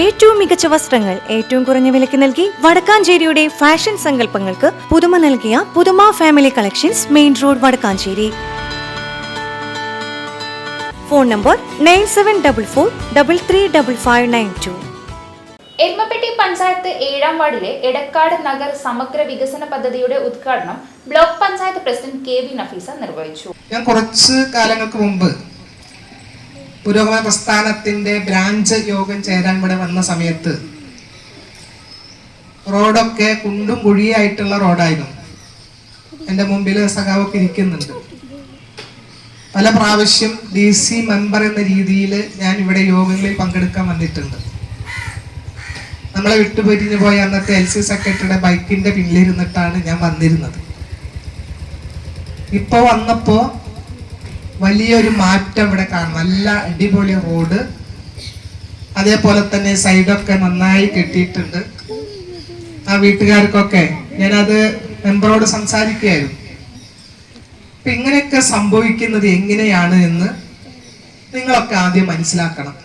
ഏറ്റവും മികച്ച വസ്ത്രങ്ങൾ ഏറ്റവും കുറഞ്ഞ വിലയ്ക്ക് നൽകി വടക്കാഞ്ചേരിയുടെ ഫാഷൻ സങ്കല്പങ്ങൾക്ക് പുതുമ നൽകിയ പുതുമ family collections main road Vadakkanchery. Phone number nine seven double four double three double five nine two Erumapetty panchayat ഏഴാം വാർഡിലെ എടക്കാട് നഗർ സമഗ്ര വികസന പദ്ധതിയുടെ ഉദ്ഘാടനം block panchayat president K V Nafeesa നിർവഹിച്ചു. ഞാൻ കുറച്ച് കാലങ്ങൾക്ക് മുമ്പ് പുരോഗമന പ്രസ്ഥാനത്തിന്റെ ബ്രാഞ്ച് യോഗം ചേരാൻ ഇവിടെ വന്ന സമയത്ത് റോഡൊക്കെ കുണ്ടും കുഴിയായിട്ടുള്ള റോഡായിരുന്നു. എന്റെ മുമ്പിൽ സഖാവൊക്കെ ഇരിക്കുന്നുണ്ട്. പല പ്രാവശ്യം ഡി സി മെമ്പർ എന്ന രീതിയിൽ ഞാൻ ഇവിടെ യോഗങ്ങളിൽ പങ്കെടുക്കാൻ വന്നിട്ടുണ്ട്. നമ്മളെ വിട്ടുപിരിഞ്ഞു പോയ അന്നത്തെ എൽ സി സെക്രട്ടറിയുടെ ബൈക്കിന്റെ പിന്നിലിരുന്നിട്ടാണ് ഞാൻ വന്നിരുന്നത്. ഇപ്പോൾ വന്നപ്പോ വലിയൊരു മാറ്റം ഇവിടെ കാണും നല്ല അടിപൊളി റോഡ്. അതേപോലെ തന്നെ സൈഡൊക്കെ നന്നായി കെട്ടിയിട്ടുണ്ട്. ആ വീട്ടുകാർക്കൊക്കെ ഞാനത് മെമ്പറോട് സംസാരിക്കുകയായിരുന്നു. അപ്പൊ ഇങ്ങനെയൊക്കെ സംഭവിക്കുന്നത് എങ്ങനെയാണ് എന്ന് നിങ്ങളൊക്കെ ആദ്യം മനസ്സിലാക്കണം.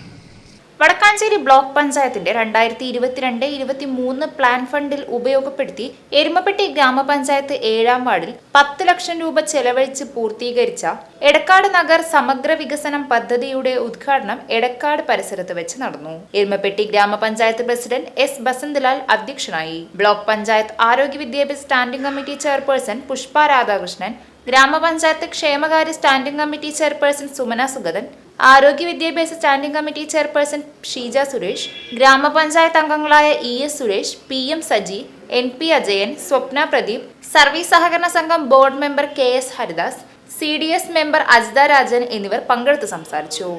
വടക്കാഞ്ചേരി ബ്ലോക്ക് പഞ്ചായത്തിന്റെ രണ്ടായിരത്തി ഇരുപത്തിരണ്ട് ഇരുപത്തി മൂന്ന് പ്ലാൻ ഫണ്ടിൽ ഉപയോഗപ്പെടുത്തി എരുമപ്പെട്ടി ഗ്രാമപഞ്ചായത്ത് ഏഴാം വാർഡിൽ പത്ത് ലക്ഷം രൂപ ചെലവഴിച്ച് പൂർത്തീകരിച്ച എടക്കാട് നഗർ സമഗ്ര വികസനം പദ്ധതിയുടെ ഉദ്ഘാടനം എടക്കാട് പരിസരത്ത് വെച്ച് നടന്നു. എരുമപ്പെട്ടി ഗ്രാമപഞ്ചായത്ത് പ്രസിഡന്റ് എസ് ബസന്ത്ലാൽ അധ്യക്ഷനായി. ബ്ലോക്ക് പഞ്ചായത്ത് ആരോഗ്യ വിദ്യാഭ്യാസ standing committee chairperson Pushpa Radhakrishnan ഗ്രാമപഞ്ചായത്ത് ക്ഷേമകാര്യ standing committee chairperson Sumana Sugathan ആരോഗ്യ വിദ്യാഭ്യാസ standing committee chairperson Sheeja Suresh ഗ്രാമപഞ്ചായത്ത് അംഗങ്ങളായ E S Suresh P M Saji N P Ajayan Swapna Pradeep service സഹകരണ സംഘം board member K S Haridas C D S member Ajitha Rajan എന്നിവർ പങ്കെടുത്ത് സംസാരിച്ചു.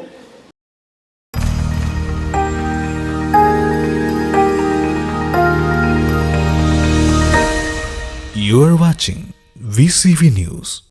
You watching VCV News.